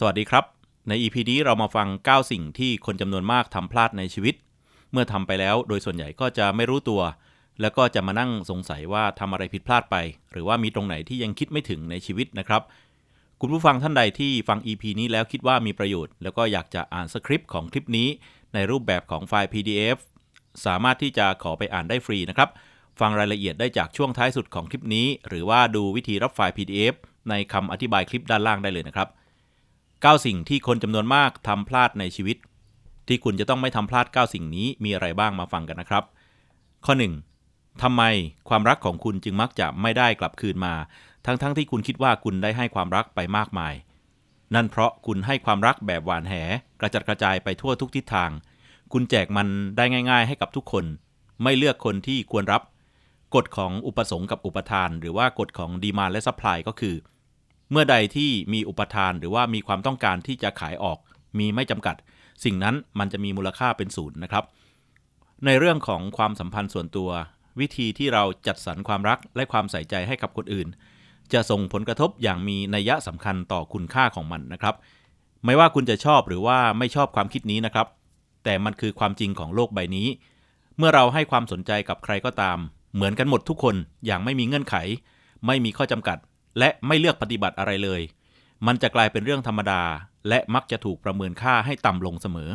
สวัสดีครับ ใน EP นี้เรามาฟัง 9 สิ่งที่คนจำนวนมากทำพลาดในชีวิต เมื่อทำไปแล้วโดยส่วนใหญ่ก็จะไม่รู้ตัว แล้วก็จะมานั่งสงสัยว่าทำอะไรผิดพลาดไป หรือว่ามีตรงไหนที่ยังคิดไม่ถึงในชีวิตนะครับ คุณผู้ฟังท่านใดที่ฟัง EP นี้แล้วคิดว่ามีประโยชน์ แล้วก็อยากจะอ่านสคริปต์ของคลิปนี้ ในรูปแบบของไฟล์ PDF สามารถที่จะขอไปอ่านได้ฟรีนะครับ ฟังรายละเอียดได้จากช่วงท้ายสุดของคลิปนี้ หรือว่าดูวิธีรับไฟล์ PDF ในคำอธิบายคลิปด้านล่างได้เลยนะครับ 9 สิ่งที่คนจำนวนมากทำพลาดในชีวิต ที่คุณจะต้องไม่ทำพลาด 9 สิ่งนี้มีอะไรบ้างมาฟังกันนะครับ ข้อ 1. ทำไมความรักของคุณจึงมักจะไม่ได้กลับคืนมา ทั้งๆทที่คุณคิดว่าคุณได้ให้ความรักไปมากมาย นั่นเพราะคุณให้ความรักแบบหวานแห กระจัดกระจายไปทั่วทุกทิศทาง คุณแจกมันได้ง่าย ๆ ให้กับทุกคน ไม่เลือกคนที่ควรรับ กฎของอุปสงค์กับอุปทาน หรือว่ากฎของดีมาและซัพพลายก็คือ เมื่อใดที่มีอุปทานหรือว่ามีความต้องการที่จะขายออก มีไม่จำกัด สิ่งนั้นมันจะมีมูลค่าเป็นศูนย์นะครับ ในเรื่องของความสัมพันธ์ส่วนตัว วิธีที่เราจัดสรรความรักและความใส่ใจให้กับคนอื่น จะส่งผลกระทบอย่างมีนัยยะสำคัญต่อคุณค่าของมันนะครับ ไม่ว่าคุณจะชอบหรือว่าไม่ชอบความคิดนี้นะครับ แต่มันคือความจริงของโลกใบนี้ เมื่อเราให้ความสนใจกับใครก็ตาม เหมือนกันหมดทุกคนอย่างไม่มีเงื่อนไข ไม่มีข้อจำกัด และไม่เลือกปฏิบัติอะไรเลย มันจะกลายเป็นเรื่องธรรมดา และมักจะถูกประเมินค่าให้ต่ำลงเสมอ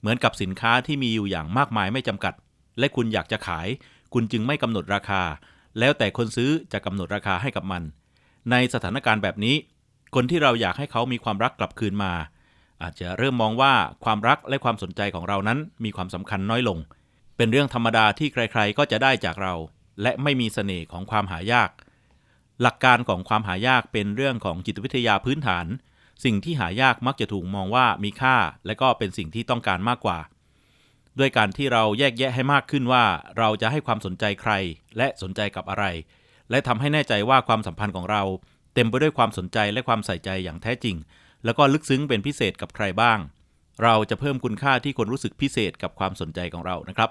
เหมือนกับสินค้าที่มีอยู่อย่างมากมายไม่จำกัด และคุณอยากจะขาย คุณจึงไม่กำหนดราคา แล้วแต่คนซื้อจะกำหนดราคาให้กับมัน ในสถานการณ์แบบนี้ คนที่เราอยากให้เขามีความรักกลับคืนมา อาจจะเริ่มมองว่าความรักและความสนใจของเรานั้นมีความสำคัญน้อยลง เป็นเรื่องธรรมดาที่ใครๆ ก็จะได้จากเรา และไม่มีเสน่ห์ของความหายาก หลักการของความหายากเป็นเรื่องของจิตวิทยาพื้นฐาน สิ่งที่หายากมักจะถูกมองว่ามีค่า และก็เป็นสิ่งที่ต้องการมากกว่า ด้วยการที่เราแยกแยะให้มากขึ้นว่า เราจะให้ความสนใจใคร และสนใจกับอะไร และทำให้แน่ใจว่าความสัมพันธ์ของเรา เต็มไปด้วยความสนใจและความใส่ใจอย่างแท้จริง แล้วก็ลึกซึ้งเป็นพิเศษกับใครบ้าง เราจะเพิ่มคุณค่าที่คนรู้สึกพิเศษกับความสนใจของเรานะครับ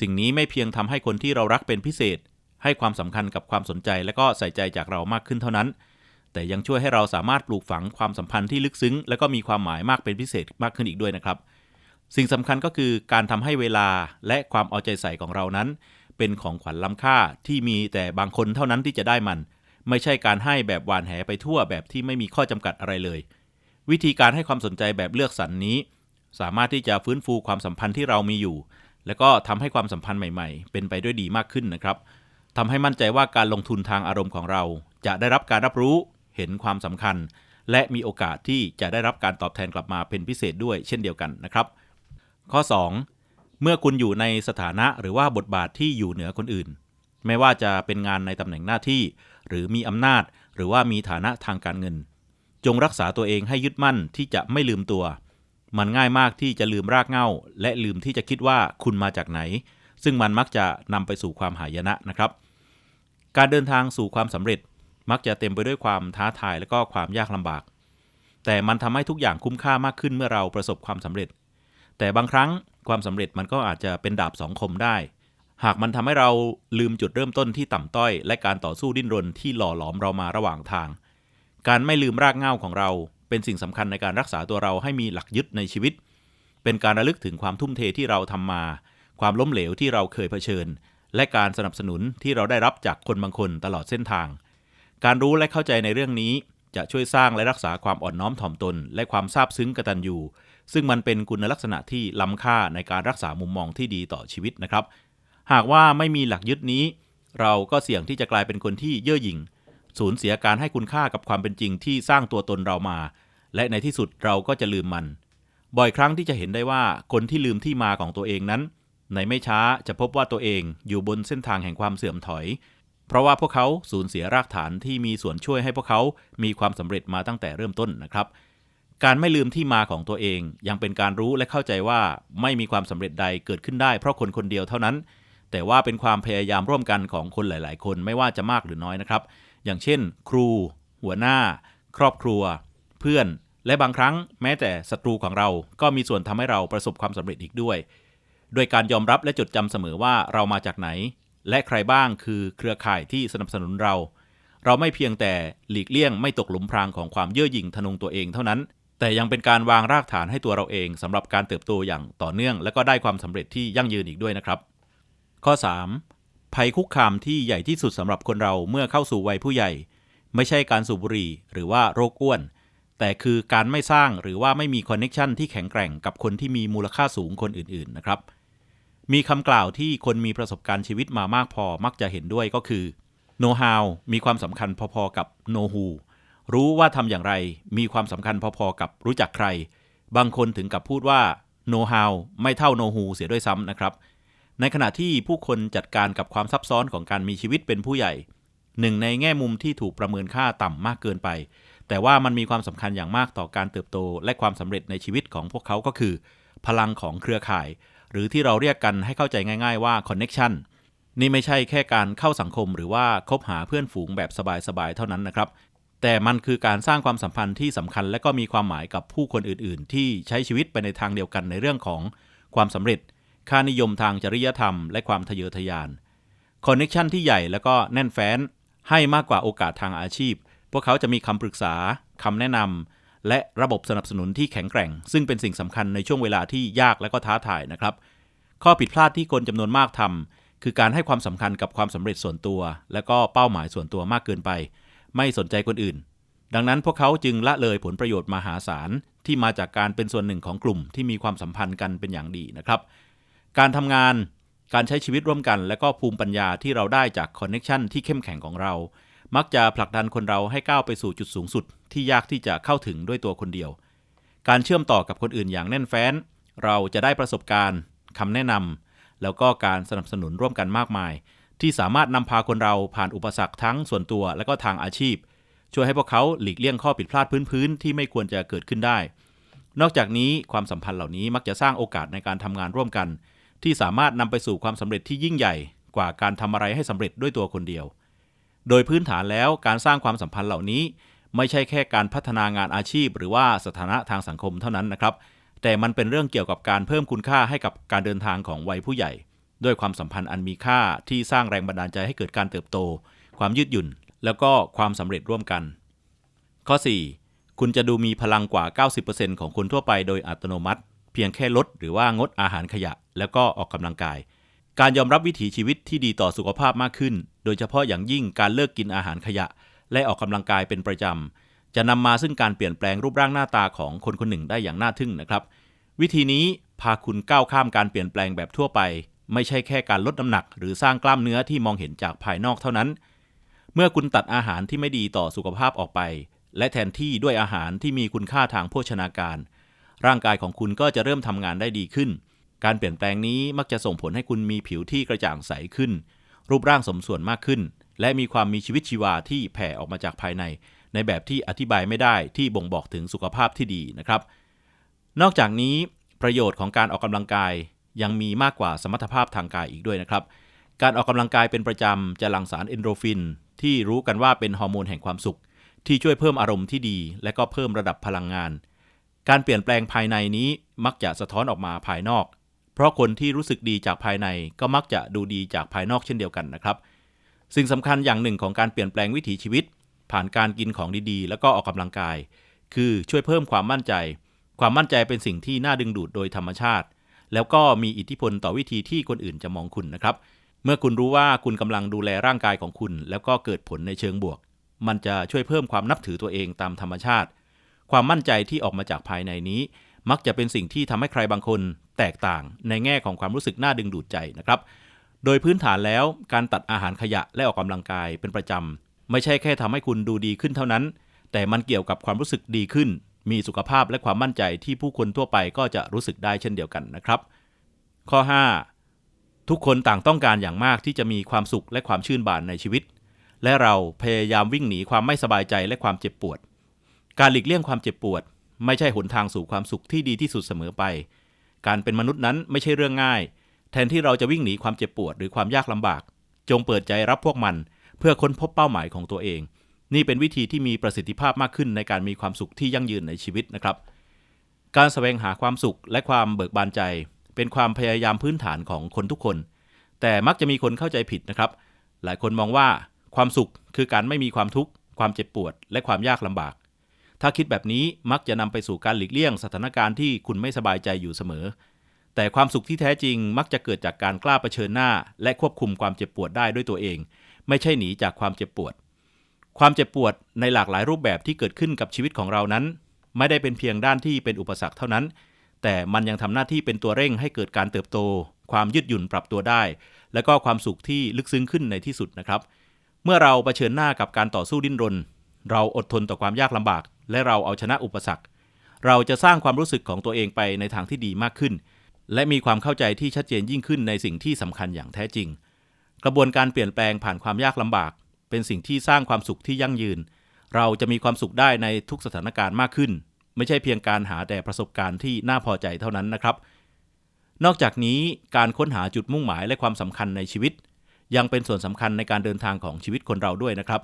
สิ่งนี้ไม่เพียงทำให้คนที่เรารักเป็นพิเศษ ให้ความสำคัญกับความสนใจและก็ใส่ใจจากเรามากขึ้นเท่านั้น แต่ยังช่วยให้เราสามารถปลูกฝังความสัมพันธ์ที่ลึกซึ้ง และก็มีความหมายมากเป็นพิเศษมากขึ้นอีกด้วยนะครับ สิ่งสำคัญก็คือการทำให้เวลาและความเอาใจใส่ของเรานั้น เป็นของขวัญล้ำค่าที่มีแต่บางคนเท่านั้นที่จะได้มัน ไม่ใช่การให้แบบหวานแหไปทั่วแบบที่ไม่มีข้อจำกัดอะไรเลย วิธีการให้ความสนใจแบบเลือกสรรนนี้ สามารถที่จะฟื้นฟูความสัมพันธ์ที่เรามีอยู่ แล้วก็ทำให้ความสัมพันธ์ใหม่ ๆ เป็นไปด้วยดีมากขึ้นนะครับ ทำให้มั่นใจว่าการลงทุนทางอารมณ์ของเรา จะได้รับการรับรู้เห็นความสำคัญ และมีโอกาสที่จะได้รับการตอบแทนกลับมาเป็นพิเศษด้วยเช่นเดียวกันนะครับ ข้อ 2. เมื่อคุณอยู่ในสถานะหรือว่าบทบาทที่อยู่เหนือคนอื่น ไม่ว่าจะเป็นงานในตำแหน่งหน้าที่ หรือมีอำนาจ หรือว่ามีฐานะทางการเงิน จงรักษาตัวเองให้ยึดมั่นที่จะไม่ลืมตัว มันง่ายมากที่จะลืมรากเหง้า และลืมที่จะคิดว่าคุณมาจากไหน ซึ่งมันมักจะนำไปสู่ความหายนะนะครับ การเดินทางสู่ความสำเร็จมักจะเต็มไปด้วยความท้าทายและก็ความยากลำบาก แต่มันทำให้ทุกอย่างคุ้มค่ามากขึ้นเมื่อเราประสบความสำเร็จ แต่บางครั้งความสำเร็จมันก็อาจจะเป็นดาบสองคมได้ หากมันทำให้เราลืมจุดเริ่มต้นที่ต่ำต้อย และการต่อสู้ดิ้นรนที่หล่อหลอมเรามาระหว่างทาง การไม่ลืมรากเหง้าของเรา เป็นสิ่งสำคัญในการรักษาตัวเราให้มีหลักยึดในชีวิต เป็นการระลึกถึงความทุ่มเทที่เราทำมา ความล้มเหลวที่เราเคยเผชิญ และการสนับสนุนที่เราได้รับจากคนบางคนตลอดเส้นทาง การรู้และเข้าใจในเรื่องนี้จะช่วยสร้างและรักษาความอ่อนน้อมถ่อมตน และความซาบซึ้งกตัญญูซึ่งมันเป็นคุณลักษณะที่ล้ำค่าในการรักษามุมมองที่ดีต่อชีวิตนะครับ หากว่าไม่มีหลักยึดนี้ เราก็เสี่ยงที่จะกลายเป็นคนที่เย่อหยิ่งสูญเสียการให้คุณค่ากับความเป็นจริงที่สร้างตัวตนเรามา และในที่สุดเราก็จะลืมมัน บ่อยครั้งที่จะเห็นได้ว่าคนที่ลืมที่มาของตัวเองนั้น ในไม่ช้าจะพบว่าตัวเองอยู่บนเส้นทางแห่งความเสื่อมถอย เพราะว่าพวกเขาสูญเสียรากฐานที่มีส่วนช่วยให้พวกเขามีความสำเร็จมาตั้งแต่เริ่มต้นนะครับ การไม่ลืมที่มาของตัวเอง ยังเป็นการรู้และเข้าใจว่าไม่มีความสำเร็จใดเกิดขึ้นได้เพราะคนคนเดียวเท่านั้น แต่ว่าเป็นความพยายามร่วมกันของคนหลาย ๆ คนไม่ว่าจะมากหรือน้อยนะครับ อย่างเช่น ครู หัวหน้า ครอบครัว เพื่อน และบางครั้ง แม้แต่ศัตรูของเราก็มีส่วนทำให้เราประสบความสำเร็จอีกด้วย โดยการยอมรับและจดจำเสมอว่าเรามาจากไหน และใครบ้างคือเครือข่ายที่สนับสนุนเรา เราไม่เพียงแต่หลีกเลี่ยงไม่ตกหลุมพรางของความเย่อหยิ่งทะนงตัวเองเท่านั้น แต่ยังเป็นการวางรากฐานให้ตัวเราเองสำหรับการเติบโตอย่างต่อเนื่อง และก็ได้ความสำเร็จที่ยั่งยืนอีกด้วยนะครับ ข้อ 3. ภัยคุกคามที่ใหญ่ที่สุดสำหรับคนเราเมื่อเข้าสู่วัยผู้ใหญ่ ไม่ใช่การสูบบุหรี่หรือว่าโรคอ้วนแต่คือการไม่สร้างหรือว่าไม่มีคอนเน็ชันที่แข็งแกร่งกับคนที่มีมูลค่าสูงคนอื่น ๆ นะครับ มีคำกล่าวที่คนมีประสบการณ์ชีวิตมามากพอมักจะเห็นด้วยก็คือ know how มีความสำคัญพอๆกับ know who รู้ว่าทำอย่างไร มีความสำคัญพอๆกับรู้จักใคร บางคนถึงกับพูดว่า know how ไม่เท่า know who เสียด้วยซ้ำนะครับ ในขณะที่ผู้คนจัดการกับความซับซ้อนของการมีชีวิตเป็นผู้ใหญ่ หนึ่งในแง่มุมที่ถูกประเมินค่าต่ำมากเกินไป แต่ว่ามันมีความสำคัญอย่างมากต่อการเติบโต และความสำเร็จในชีวิตของพวกเขาก็คือ พลังของเครือข่าย หรือที่เราเรียกกันให้เข้าใจง่าย ๆว่า connection นี่ไม่ใช่แค่การเข้าสังคมหรือว่าคบหาเพื่อนฝูงแบบสบายๆเท่านั้นนะครับ แต่มันคือการสร้างความสัมพันธ์ที่สำคัญ และก็มีความหมายกับผู้คนอื่นๆ ที่ใช้ชีวิตไปในทางเดียวกันในเรื่องของความสำเร็จ ค่านิยมทางจริยธรรม และความทะเยอทะยานคอนเน็ชันที่ใหญ่แล้วก็แน่นแฟ้นให้มากกว่าโอกาสทางอาชีพ พวกเขาจะมีคำปรึกษาคำแนะนำ และระบบสนับสนุนที่แข็งแกร่ง ซึ่งเป็นสิ่งสำคัญในช่วงเวลาที่ยากและก็ท้าทายนะครับ ข้อผิดพลาดที่คนจำนวนมากทำคือการให้ความสำคัญกับความสำเร็จส่วนตัว และก็เป้าหมายส่วนตัวมากเกินไป ไม่สนใจคนอื่น ดังนั้นพวกเขาจึงละเลยผลประโยชน์มหาศาลที่มาจากการเป็นส่วนหนึ่งของกลุ่มที่มีความสัมพันธ์กันเป็นอย่างดีนะครับ การทำงานการใช้ชีวิตร่วมกัน และก็ภูมิปัญญาที่เราได้จากคอนเน็ชันที่เข้มแข็งของเรา มักจะผลักดันคนเราให้ก้าวไปสู่จุดสูงสุด ที่ยากที่จะเข้าถึงด้วยตัวคนเดียว การเชื่อมต่อกับคนอื่นอย่างแน่นแฟ้น เราจะได้ประสบการณ์คำแนะนำแล้วก็การสนับสนุนร่วมกันมากมาย ที่สามารถนำพาคนเราผ่านอุปสรรคทั้งส่วนตัวและก็ทางอาชีพ ช่วยให้พวกเขาหลีกเลี่ยงข้อผิดพลาดพื้นๆที่ไม่ควรจะเกิดขึ้นได้ นอกจากนี้ความสัมพันธ์เหล่านี้มักจะสร้างโอกาสในการทำงานร่วมกัน ที่สามารถนำไปสู่ความสำเร็จที่ยิ่งใหญ่กว่าการทำอะไรให้สำเร็จด้วยตัวคนเดียว โดยพื้นฐานแล้วการสร้างความสัมพันธ์เหล่านี้ ไม่ใช่แค่การพัฒนางานอาชีพ หรือว่าสถานะทางสังคมเท่านั้นนะครับ แต่มันเป็นเรื่องเกี่ยวกับการเพิ่มคุณค่าให้กับการเดินทางของวัยผู้ใหญ่ ด้วยความสัมพันธ์อันมีค่าที่สร้างแรงบันดาลใจให้เกิดการเติบโต ความยืดหยุ่น แล้วก็ความสำเร็จร่วมกัน ข้อ 4 คุณจะดูมีพลังกว่า 90%ของคนทั่วไปโดยอัตโนมัติ เพียงแค่ลดหรือว่างดอาหารขยะ แล้วก็ออกกำลังกาย การยอมรับวิถีชีวิตที่ดีต่อสุขภาพมากขึ้น โดยเฉพาะอย่างยิ่งการเลิกกินอาหารขยะ และออกกำลังกายเป็นประจำ จะนำมาซึ่งการเปลี่ยนแปลงรูปร่างหน้าตาของคนคนหนึ่งได้อย่างน่าทึ่งนะครับ วิธีนี้พาคุณก้าวข้ามการเปลี่ยนแปลงแบบทั่วไป ไม่ใช่แค่การลดน้ำหนัก หรือสร้างกล้ามเนื้อที่มองเห็นจากภายนอกเท่านั้น เมื่อคุณตัดอาหารที่ไม่ดีต่อสุขภาพออกไป และแทนที่ด้วยอาหารที่มีคุณค่าทางโภชนาการ ร่างกายของคุณก็จะเริ่มทำงานได้ดีขึ้น การเปลี่ยนแปลงนี้มักจะส่งผลให้คุณมีผิวที่กระจ่างใสขึ้น รูปร่างสมส่วนมากขึ้น และมีความมีชีวิตชีวาที่แผ่ออกมาจากภายใน ในแบบที่อธิบายไม่ได้ที่บ่งบอกถึงสุขภาพที่ดีนะครับ นอกจากนี้ประโยชน์ของการออกกำลังกายยังมีมากกว่าสมรรถภาพทางกายอีกด้วยนะครับ การออกกำลังกายเป็นประจำจะหลั่งสารเอนโดรฟิน ที่รู้กันว่าเป็นฮอร์โมนแห่งความสุข ที่ช่วยเพิ่มอารมณ์ที่ดี และก็เพิ่มระดับพลังงาน การเปลี่ยนแปลงภายในนี้มักจะสะท้อนออกมาภายนอก เพราะคนที่รู้สึกดีจากภายในก็มักจะดูดีจากภายนอกเช่นเดียวกันนะครับ สิ่งสำคัญอย่างหนึ่งของการเปลี่ยนแปลงวิถีชีวิต ผ่านการกินของดีๆ แล้วก็ออกกำลังกาย คือช่วยเพิ่มความมั่นใจ ความมั่นใจเป็นสิ่งที่น่าดึงดูดโดยธรรมชาติ แล้วก็มีอิทธิพลต่อวิธีที่คนอื่นจะมองคุณนะครับ เมื่อคุณรู้ว่าคุณกำลังดูแลร่างกายของคุณ แล้วก็เกิดผลในเชิงบวก มันจะช่วยเพิ่มความนับถือตัวเองตามธรรมชาติ ความมั่นใจที่ออกมาจากภายในนี้มักจะเป็นสิ่งที่ทำให้ใครบางคน แตกต่างในแง่ของความรู้สึกน่าดึงดูดใจนะครับ โดยพื้นฐานแล้วการตัดอาหารขยะและออกกำลังกายเป็นประจำไม่ใช่แค่ทำให้คุณดูดีขึ้นเท่านั้น แต่มันเกี่ยวกับความรู้สึกดีขึ้น มีสุขภาพและความมั่นใจที่ผู้คนทั่วไปก็จะรู้สึกได้เช่นเดียวกันนะครับ ข้อ 5 ทุกคนต่างต้องการอย่างมากที่จะมีความสุขและความชื่นบานในชีวิต และเราพยายามวิ่งหนีความไม่สบายใจและความเจ็บปวด การหลีกเลี่ยงความเจ็บปวด ไม่ใช่หนทางสู่ความสุขที่ดีที่สุดเสมอไป การเป็นมนุษย์นั้นไม่ใช่เรื่องง่าย แทนที่เราจะวิ่งหนีความเจ็บปวดหรือความยากลำบาก จงเปิดใจรับพวกมัน เพื่อค้นพบเป้าหมายของตัวเอง นี่เป็นวิธีที่มีประสิทธิภาพมากขึ้นในการมีความสุขที่ยั่งยืนในชีวิตนะครับ การแสวงหาความสุขและความเบิกบานใจ เป็นความพยายามพื้นฐานของคนทุกคน แต่มักจะมีคนเข้าใจผิดนะครับ หลายคนมองว่าความสุขคือการไม่มีความทุกข์ความเจ็บปวด และความยากลำบาก ถ้าคิดแบบนี้มักจะนำไปสู่การหลีกเลี่ยงสถานการณ์ที่คุณไม่สบายใจอยู่เสมอ แต่ความสุขที่แท้จริงมักจะเกิดจากการกล้าเผชิญหน้า และควบคุมความเจ็บปวดได้ด้วยตัวเอง ไม่ใช่หนีจากความเจ็บปวด ความเจ็บปวดในหลากหลายรูปแบบที่เกิดขึ้นกับชีวิตของเรานั้น ไม่ได้เป็นเพียงด้านที่เป็นอุปสรรคเท่านั้น แต่มันยังทำหน้าที่เป็นตัวเร่งให้เกิดการเติบโต ความยืดหยุ่นปรับตัวได้ และก็ความสุขที่ลึกซึ้งขึ้นในที่สุดนะครับ เมื่อเราเผชิญหน้ากับการต่อสู้ดิ้นรน เราอดทนต่อความยากลำบาก และเราเอาชนะอุปสรรค เราจะสร้างความรู้สึกของตัวเองไปในทางที่ดีมากขึ้น และมีความเข้าใจที่ชัดเจนยิ่งขึ้นในสิ่งที่สำคัญอย่างแท้จริง กระบวนการเปลี่ยนแปลงผ่านความยากลำบาก เป็นสิ่งที่สร้างความสุขที่ยั่งยืน เราจะมีความสุขได้ในทุกสถานการณ์มากขึ้น ไม่ใช่เพียงการหาแต่ประสบการณ์ที่น่าพอใจเท่านั้นนะครับ นอกจากนี้การค้นหาจุดมุ่งหมายและความสำคัญในชีวิต ยังเป็นส่วนสำคัญในการเดินทางของชีวิตคนเราด้วยนะครับ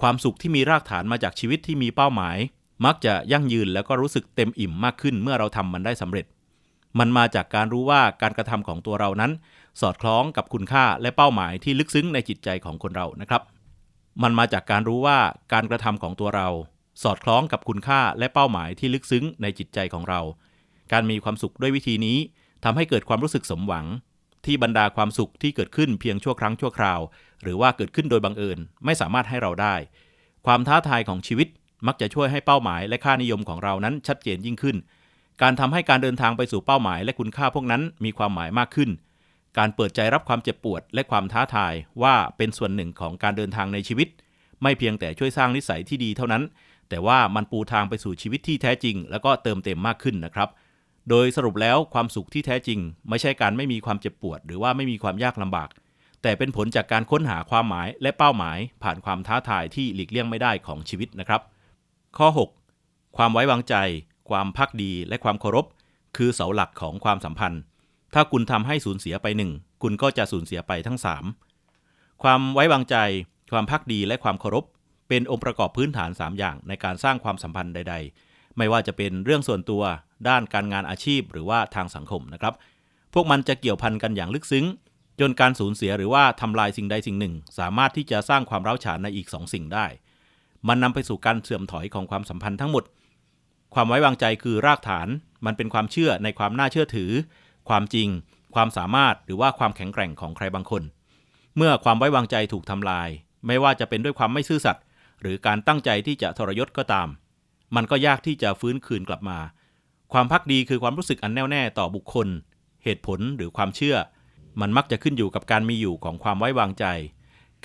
ความสุขที่มีรากฐานมาจากชีวิตที่มีเป้าหมาย มักจะยั่งยืนแล้วก็รู้สึกเต็มอิ่มมากขึ้นเมื่อเราทำมันได้สำเร็จ มันมาจากการรู้ว่าการกระทำของตัวเรานั้น สอดคล้องกับคุณค่าและเป้าหมายที่ลึกซึ้งในจิตใจของคนเรานะครับ มันมาจากการรู้ว่าการกระทำของตัวเรา สอดคล้องกับคุณค่าและเป้าหมายที่ลึกซึ้งในจิตใจของเรา การมีความสุขด้วยวิธีนี้ทำให้เกิดความรู้สึกสมหวัง ที่บรรดาความสุขที่เกิดขึ้นเพียงชั่วครั้งชั่วคราว หรือว่าเกิดขึ้นโดยบังเอิญไม่สามารถให้เราได้ ความท้าทายของชีวิตมักจะช่วยให้เป้าหมายและค่านิยมของเรานั้นชัดเจนยิ่งขึ้น การทำให้การเดินทางไปสู่เป้าหมายและคุณค่าพวกนั้นมีความหมายมากขึ้น การเปิดใจรับความเจ็บปวด และความท้าทายว่าเป็นส่วนหนึ่งของการเดินทางในชีวิต ไม่เพียงแต่ช่วยสร้างนิสัยที่ดีเท่านั้น แต่ว่ามันปูทางไปสู่ชีวิตที่แท้จริง แล้วก็เติมเต็มมากขึ้นนะครับ โดยสรุปแล้วความสุขที่แท้จริง ไม่ใช่การไม่มีความเจ็บปวด หรือว่าไม่มีความยากลำบาก แต่เป็นผลจากการค้นหาความหมายและเป้าหมาย ผ่านความท้าทายที่หลีกเลี่ยงไม่ได้ของชีวิตนะครับ ข้อ 6 ความไว้วางใจ ความพักดีและความเคารพ คือเสาหลักของความสัมพันธ์ ถ้าคุณทำให้สูญเสียไปหนึ่งคุณก็จะสูญเสียไปทั้ง 3 ความไว้วางใจ ความพักดีและความเคารพ เป็นองค์ประกอบพื้นฐาน 3 อย่างในการสร้างความสัมพันธ์ใด ๆ ไม่ว่าจะเป็นเรื่องส่วนตัวด้านการงานอาชีพหรือว่าทางสังคมนะครับ พวกมันจะเกี่ยวพันกันอย่างลึกซึ้ง จนการสูญเสียหรือว่าทำลายสิ่งใดสิ่งหนึ่ง สามารถที่จะสร้างความร้าวฉานในอีก2สิ่งได้ มันนำไปสู่การเสื่อมถอยของความสัมพันธ์ทั้งหมด ความไว้วางใจคือรากฐาน มันเป็นความเชื่อในความน่าเชื่อถือ ความจริง ความสามารถหรือว่าความแข็งแกร่งของใครบางคน เมื่อความไว้วางใจถูกทำลาย ไม่ว่าจะเป็นด้วยความไม่ซื่อสัตย์หรือการตั้งใจที่จะทรยศก็ตาม มันก็ยากที่จะฟื้นคืนกลับมา ความพักดีคือความรู้สึกอันแน่วแน่ต่อบุคคล เหตุผลหรือความเชื่อ มันมักจะขึ้นอยู่กับการมีอยู่ของความไว้วางใจ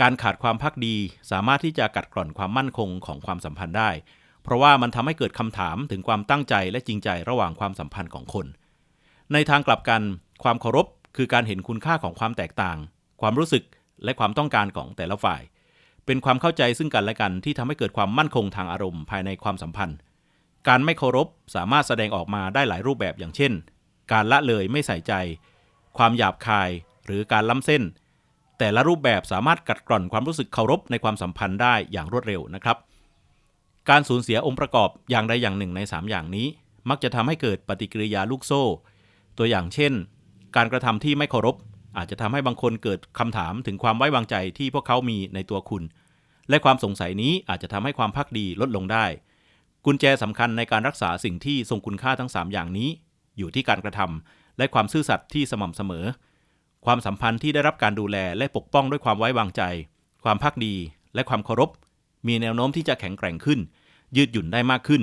การขาดความพักดีสามารถที่จะกัดกร่อนความมั่นคงของความสัมพันธ์ได้ เพราะว่ามันทำให้เกิดคำถามถึงความตั้งใจและจริงใจระหว่างความสัมพันธ์ของคน ในทางกลับกัน ความเคารพคือการเห็นคุณค่าของความแตกต่าง ความรู้สึกและความต้องการของแต่ละฝ่าย เป็นความเข้าใจซึ่งกันและกันที่ทำให้เกิดความมั่นคงทางอารมณ์ภายในความสัมพันธ์ การไม่เคารพสามารถแสดงออกมาได้หลายรูปแบบอย่างเช่น การละเลยไม่ใส่ใจ ความหยาบคาย หรือการล้ำเส้น แต่ละรูปแบบสามารถกัดกร่อนความรู้สึกเคารพในความสัมพันธ์ได้อย่างรวดเร็วนะครับ การสูญเสียองค์ประกอบอย่างใดอย่างหนึ่งใน 3 อย่างนี้ มักจะทำให้เกิดปฏิกิริยาลูกโซ่ ตัวอย่างเช่น การกระทำที่ไม่เคารพ อาจจะทำให้บางคนเกิดคำถามถึงความไว้วางใจที่พวกเขามีในตัวคุณ และความสงสัยนี้อาจจะทำให้ความพักดีลดลงได้ กุญแจสำคัญในการรักษาสิ่งที่ทรงคุณค่าทั้ง 3 อย่างนี้ อยู่ที่การกระทำและความซื่อสัตย์ที่สม่ำเสมอ ความสัมพันธ์ที่ได้รับการดูแลและปกป้องด้วยความไว้วางใจ ความพักดี และความเคารพ มีแนวโน้มที่จะแข็งแกร่งขึ้น ยืดหยุ่นได้มากขึ้น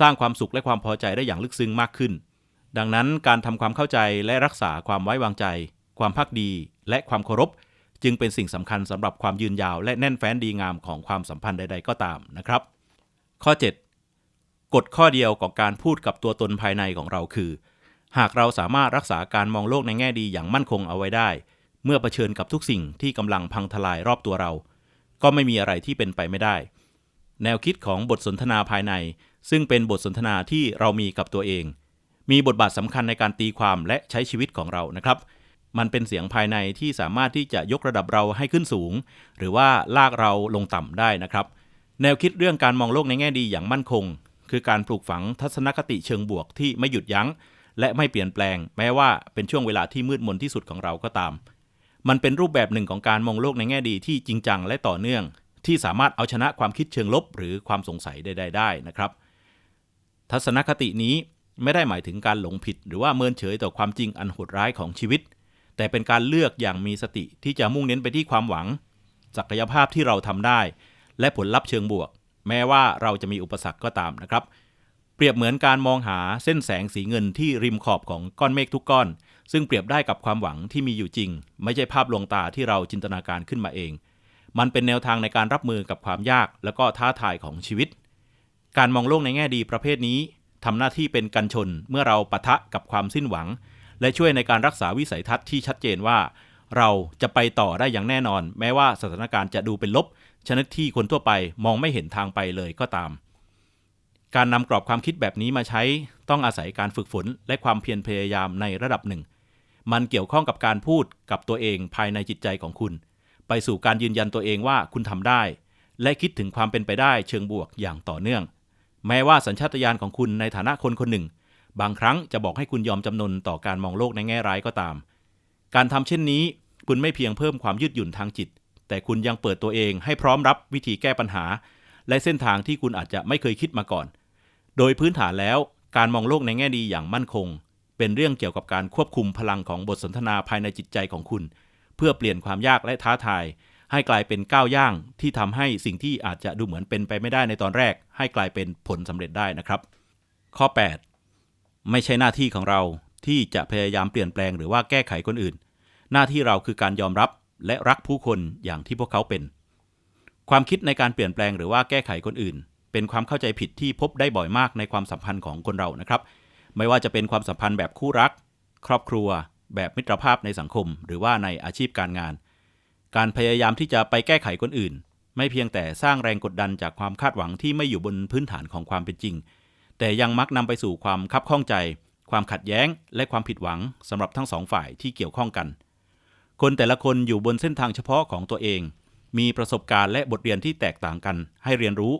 สร้างความสุขและความพอใจได้อย่างลึกซึ้งมากขึ้น ดังนั้นการทำความเข้าใจและรักษาความไว้วางใจ ความพักดีและความเคารพ จึงเป็นสิ่งสำคัญสำหรับความยืนยาวและแน่นแฟ้นดีงามของความสัมพันธ์ใด ๆ ก็ตามนะครับ ข้อ 7 กฎข้อเดียวของการพูดกับตัวตนภายในของเราคือ หากเราสามารถรักษาการมองโลกในแง่ดีอย่างมั่นคงเอาไว้ได้ เมื่อเผชิญกับทุกสิ่งที่กำลังพังทลายรอบตัวเรา ก็ไม่มีอะไรที่เป็นไปไม่ได้ แนวคิดของบทสนทนาภายใน ซึ่งเป็นบทสนทนาที่เรามีกับตัวเองมีบทบาทสำคัญในการตีความและใช้ชีวิตของเรานะครับ มันเป็นเสียงภายในที่สามารถที่จะยกระดับเราให้ขึ้นสูง หรือว่าลากเราลงต่ำได้นะครับ แนวคิดเรื่องการมองโลกในแง่ดีอย่างมั่นคง คือการปลูกฝังทัศนคติเชิงบวกที่ไม่หยุดยัง้ง และไม่เปลี่ยนแปลง แม้ว่าเป็นช่วงเวลาที่มืดมนที่สุดของเราก็ตาม มันเป็นรูปแบบหนึ่งของการมองโลกในแง่ดีที่จริงจังและต่อเนื่อง ที่สามารถเอาชนะความคิดเชิงลบ หรือความสงสัยใดๆได้นะครับ ทัศนคตินี้ไม่ได้หมายถึงการหลงผิด หรือว่าเมินเฉยต่อความจริงอันโหดร้ายของชีวิต แต่เป็นการเลือกอย่างมีสติที่จะมุ่งเน้นไปที่ความหวัง ศักยภาพที่เราทำได้ และผลลัพธ์เชิงบวก แม้ว่าเราจะมีอุปสรรคก็ตามนะครับ เปรียบเหมือนการมองหาเส้นแสงสีเงินที่ริมขอบของก้อนเมฆทุกก้อน ซึ่งเปรียบได้กับความหวังที่มีอยู่จริง ไม่ใช่ภาพลวงตาที่เราจินตนาการขึ้นมาเอง มันเป็นแนวทางในการรับมือกับความยาก และก็ท้าทายของชีวิต การมองโลกในแง่ดีประเภทนี้ทำหน้าที่เป็นกันชนเมื่อเราปะทะกับความสิ้นหวัง และช่วยในการรักษาวิสัยทัศน์ที่ชัดเจนว่า เราจะไปต่อได้อย่างแน่นอน แม้ว่าสถานการณ์จะดูเป็นลบ ชนิดที่คนทั่วไปมองไม่เห็นทางไปเลยก็ตาม การนำกรอบความคิดแบบนี้มาใช้ ต้องอาศัยการฝึกฝนและความเพียรพยายามในระดับหนึ่ง มันเกี่ยวข้องกับการพูดกับตัวเองภายในจิตใจของคุณ ไปสู่การยืนยันตัวเองว่าคุณทำได้ และคิดถึงความเป็นไปได้เชิงบวกอย่างต่อเนื่อง แม้ว่าสัญชาตญาณของคุณในฐานะคนคนหนึ่ง บางครั้งจะบอกให้คุณยอมจำนนต่อการมองโลกในแง่ร้ายก็ตาม การทำเช่นนี้ คุณไม่เพียงเพิ่มความยืดหยุ่นทางจิต แต่คุณยังเปิดตัวเองให้พร้อมรับวิธีแก้ปัญหา และเส้นทางที่คุณอาจจะไม่เคยคิดมาก่อน โดยพื้นฐานแล้ว การมองโลกในแง่ดีอย่างมั่นคง เป็นเรื่องเกี่ยวกับการควบคุมพลังของบทสนทนาภายในจิตใจของคุณ เพื่อเปลี่ยนความยากและท้าทาย ให้กลายเป็นก้าวย่างที่ทำให้สิ่งที่อาจจะดูเหมือนเป็นไปไม่ได้ในตอนแรก ให้กลายเป็นผลสำเร็จได้นะครับ ข้อ 8 ไม่ใช่หน้าที่ของเราที่จะพยายามเปลี่ยนแปลงหรือว่าแก้ไขคนอื่น หน้าที่เราคือการยอมรับและรักผู้คนอย่างที่พวกเขาเป็น ความคิดในการเปลี่ยนแปลงหรือว่าแก้ไขคนอื่น เป็นความเข้าใจผิดที่พบได้บ่อยมากในความสัมพันธ์ของคนเรานะครับ ไม่ว่าจะเป็นความสัมพันธ์แบบคู่รัก ครอบครัว แบบมิตรภาพในสังคม หรือว่าในอาชีพการงาน การพยายามที่จะไปแก้ไขคนอื่น ไม่เพียงแต่สร้างแรงกดดันจากความคาดหวังที่ไม่อยู่บนพื้นฐานของความเป็นจริง แต่ยังมักนำไปสู่ความคับข้องใจ ความขัดแย้ง และความผิดหวังสำหรับทั้งสองฝ่ายที่เกี่ยวข้องกัน คนแต่ละคนอยู่บนเส้นทางเฉพาะของตัวเอง มีประสบการณ์และบทเรียนที่แตกต่างกัน ให้เรียนรู้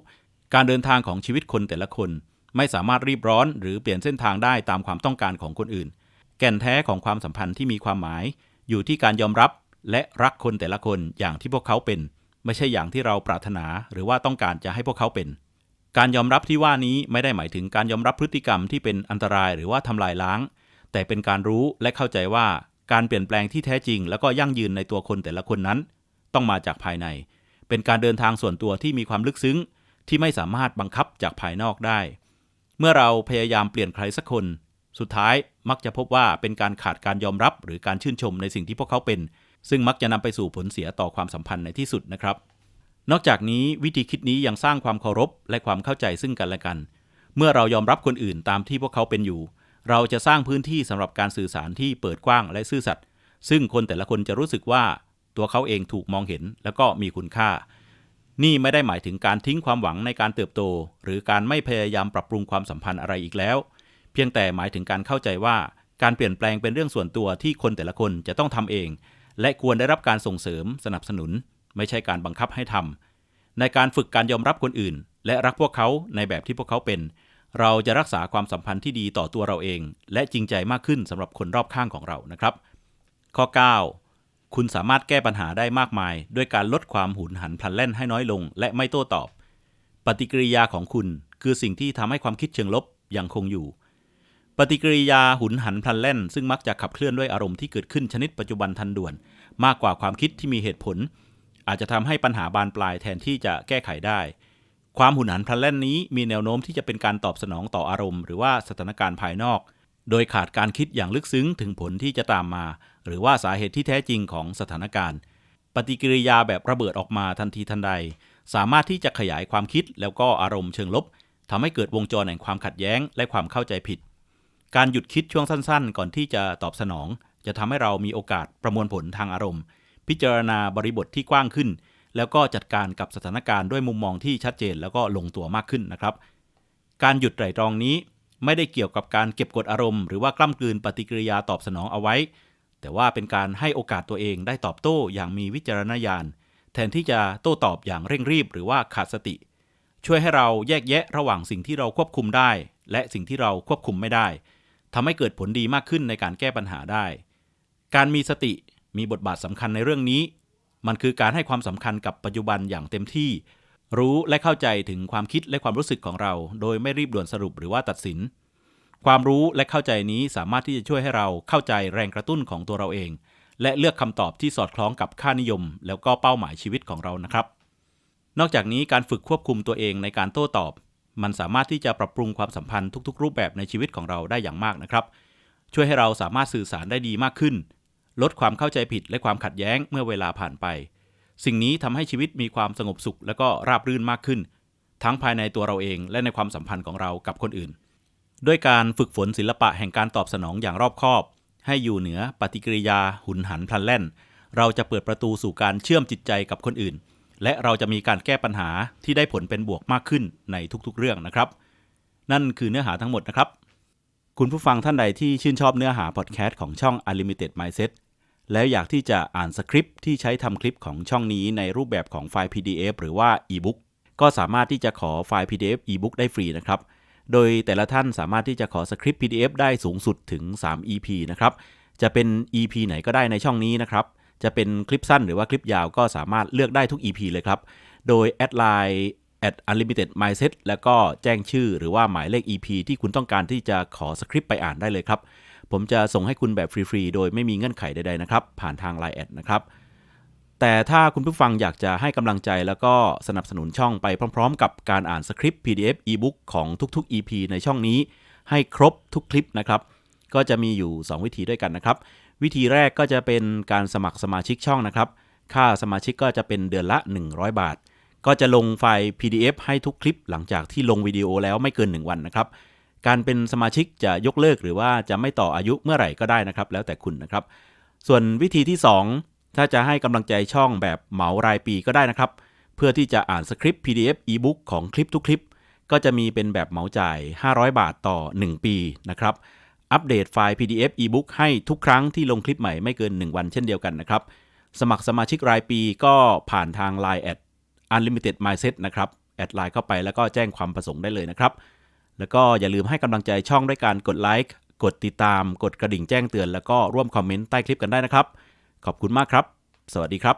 การเดินทางของชีวิตคนแต่ละคน ไม่สามารถรีบร้อน หรือเปลี่ยนเส้นทางได้ตามความต้องการของคนอื่น แก่นแท้ของความสัมพันธ์ที่มีความหมาย อยู่ที่การยอมรับ และรักคนแต่ละคนอย่างที่พวกเขาเป็น ไม่ใช่อย่างที่เราปรารถนา หรือว่าต้องการจะให้พวกเขาเป็น การยอมรับที่ว่านี้ไม่ได้หมายถึงการยอมรับพฤติกรรมที่เป็นอันตรายหรือว่าทำลายล้าง แต่เป็นการรู้และเข้าใจว่าการเปลี่ยนแปลงที่แท้จริง แล้วก็ยั่งยืนในตัวคนแต่ละคนนั้น ต้องมาจากภายใน เป็นการเดินทางส่วนตัวที่มีความลึกซึ้ง ที่ไม่สามารถบังคับจากภายนอกได้ เมื่อเราพยายามเปลี่ยนใครสักคน สุดท้ายมักจะพบว่าเป็นการขาดการยอมรับ หรือการชื่นชมในสิ่งที่พวกเขาเป็น ซึ่งมักจะนำไปสู่ผลเสียต่อความสัมพันธ์ในที่สุดนะครับ นอกจากนี้วิธีคิดนี้ยังสร้างความเคารพและความเข้าใจซึ่งกันและกัน เมื่อเรายอมรับคนอื่นตามที่พวกเขาเป็นอยู่ เราจะสร้างพื้นที่สำหรับการสื่อสารที่เปิดกว้างและซื่อสัตย์ซึ่งคนแต่ละคนจะรู้สึกว่าตัวเขาเองถูกมองเห็นแล้วก็มีคุณค่า นี่ไม่ได้หมายถึงการทิ้งความหวังในการเติบโต หรือการไม่พยายามปรับปรุงความสัมพันธ์อะไรอีกแล้ว เพียงแต่หมายถึงการเข้าใจว่าการเปลี่ยนแปลงเป็นเรื่องส่วนตัวที่คนแต่ละคนจะต้องทำเอง และควรได้รับการส่งเสริมสนับสนุน ไม่ใช่การบังคับให้ทำในการฝึกการยอมรับคนอื่น และรักพวกเขาในแบบที่พวกเขาเป็น เราจะรักษาความสัมพันธ์ที่ดีต่อตัวเราเอง และจริงใจมากขึ้นสำหรับคนรอบข้างของเรานะครับ ข้อ 9 คุณสามารถแก้ปัญหาได้มากมาย ด้วยการลดความหุนหันพลันแล่นให้น้อยลง และไม่โต้ตอบ ปฏิกิริยาของคุณคือสิ่งที่ทำให้ความคิดเชิงลบยังคงอยู่ปฏิกิริยาหุนหันพลันแล่น ซึ่งมักจะขับเคลื่อนด้วยอารมณ์ที่เกิดขึ้นชนิดปัจจุบันทันด่วน มากกว่าความคิดที่มีเหตุผล อาจจะทำให้ปัญหาบานปลายแทนที่จะแก้ไขได้ ความหุนหันพลันแล่นนี้มีแนวโน้มที่จะเป็นการตอบสนองต่ออารมณ์ หรือว่าสถานการณ์ภายนอก โดยขาดการคิดอย่างลึกซึ้งถึงผลที่จะตามมา หรือว่าสาเหตุที่แท้จริงของสถานการณ์ ปฏิกิริยาแบบระเบิดออกมาทันทีทันใด สามารถที่จะขยายความคิดแล้วก็อารมณ์เชิงลบทำให้เกิดวงจรแห่งความขัดแย้ง และความเข้าใจผิด การหยุดคิดช่วงสั้น ๆ ก่อนที่จะตอบสนอง จะทำให้เรามีโอกาสประมวลผลทางอารมณ์ พิจารณาบริบทที่กว้างขึ้น แล้วก็จัดการกับสถานการณ์ด้วยมุมมองที่ชัดเจนแล้วก็ลงตัวมากขึ้นนะครับ การหยุดไตร่ตรองนี้ไม่ได้เกี่ยวกับการเก็บกดอารมณ์หรือว่ากล้ำกลืนปฏิกิริยาตอบสนองเอาไว้ แต่ว่าเป็นการให้โอกาสตัวเองได้ตอบโต้อย่างมีวิจารณญาณ แทนที่จะโต้ตอบอย่างเร่งรีบหรือว่าขาดสติ ช่วยให้เราแยกแยะระหว่างสิ่งที่เราควบคุมได้ และสิ่งที่เราควบคุมไม่ได้ทำให้เกิดผลดีมากขึ้นในการแก้ปัญหาได้ การมีสติ มีบทบาทสำคัญในเรื่องนี้ มันคือการให้ความสำคัญกับปัจจุบันอย่างเต็มที่ รู้และเข้าใจถึงความคิดและความรู้สึกของเรา โดยไม่รีบด่วนสรุปหรือว่าตัดสิน ความรู้และเข้าใจนี้สามารถที่จะช่วยให้เราเข้าใจแรงกระตุ้นของตัวเราเอง และเลือกคำตอบที่สอดคล้องกับค่านิยม แล้วก็เป้าหมายชีวิตของเรานะครับ นอกจากนี้การฝึกควบคุมตัวเองในการโต้ตอบ มันสามารถที่จะปรับปรุงความสัมพันธ์ทุก ๆ รูปแบบในชีวิตของเราได้อย่างมากนะครับ ช่วยให้เราสามารถสื่อสารได้ดีมากขึ้น ลดความเข้าใจผิดและความขัดแย้งเมื่อเวลาผ่านไป สิ่งนี้ทำให้ชีวิตมีความสงบสุข และก็ราบรื่นมากขึ้น ทั้งภายในตัวเราเองและในความสัมพันธ์ของเรากับคนอื่น ด้วยการฝึกฝนศิลปะแห่งการตอบสนองอย่างรอบคอบ ให้อยู่เหนือปฏิกิริยาหุนหันพลันแล่น เราจะเปิดประตูสู่การเชื่อมจิตใจกับคนอื่น และเราจะมีการแก้ปัญหาที่ได้ผลเป็นบวกมากขึ้นในทุกๆเรื่องนะครับ นั่นคือเนื้อหาทั้งหมดนะครับคุณผู้ฟังท่านใดที่ชื่นชอบเนื้อหาพอดแคสต์ของช่อง Unlimited Mindset แล้วอยากที่จะอ่านสคริปต์ที่ใช้ทำคลิปของช่องนี้ในรูปแบบของไฟล์ PDF หรือว่า e-book ก็สามารถที่จะขอไฟล์ PDF e-book ได้ฟรีนะครับ โดยแต่ละท่านสามารถที่จะขอสคริปต์ PDF ได้สูงสุดถึง 3 EP นะครับ จะเป็น EP ไหนก็ได้ในช่องนี้นะครับ จะเป็นคลิปสั้นหรือว่าคลิปยาวก็สามารถเลือกได้ทุก EP เลยครับ โดยแอดไลน์ at unlimited mindset แล้วก็แจ้งชื่อหรือว่าหมายเลข EP ที่คุณต้องการที่จะขอสคริปต์ไปอ่านได้เลยครับ ผมจะส่งให้คุณแบบฟรีๆ โดยไม่มีเงื่อนไขใดๆนะครับ ผ่านทาง Line แอดนะครับ แต่ถ้าคุณผู้ฟังอยากจะให้กำลังใจแล้วก็สนับสนุนช่องไปพร้อม ๆ กับการอ่านสคริปต์ PDF e-book ของทุกๆ EP ในช่องนี้ ให้ครบทุกคลิปนะครับ ก็จะมีอยู่ 2 วิธีด้วยกันนะครับ วิธีแรกก็จะเป็นการสมัครสมาชิกช่องนะครับ ค่าสมาชิกก็จะเป็นเดือนละ 100 บาท ก็จะลงไฟล์ PDF ให้ทุกคลิปหลังจากที่ลงวิดีโอแล้วไม่เกิน 1 วันนะครับ การเป็นสมาชิกจะยกเลิกหรือว่าจะไม่ต่ออายุเมื่อไหร่ก็ได้นะครับ แล้วแต่คุณนะครับ ส่วนวิธีที่ 2 ถ้าจะให้กำลังใจช่องแบบเหมารายปีก็ได้นะครับ เพื่อที่จะอ่านสคริปต์ PDF e-book ของคลิปทุกคลิป ก็จะมีเป็นแบบเหมาจ่าย 500 บาทต่อ 1 ปีนะครับอัปเดตไฟล์ PDF e-book ให้ทุกครั้งที่ลงคลิปใหม่ไม่เกิน 1 วันเช่นเดียวกันนะครับ สมัครสมาชิกรายปีก็ผ่านทาง Line แอด Unlimited Mindset นะครับ แอดไลน์เข้าไปแล้วก็แจ้งความประสงค์ได้เลยนะครับ แล้วก็อย่าลืมให้กำลังใจช่องด้วยการกดไลค์กดติดตาม กดกระดิ่งแจ้งเตือน แล้วก็ร่วมคอมเมนต์ใต้คลิปกันได้นะครับ ขอบคุณมากครับ สวัสดีครับ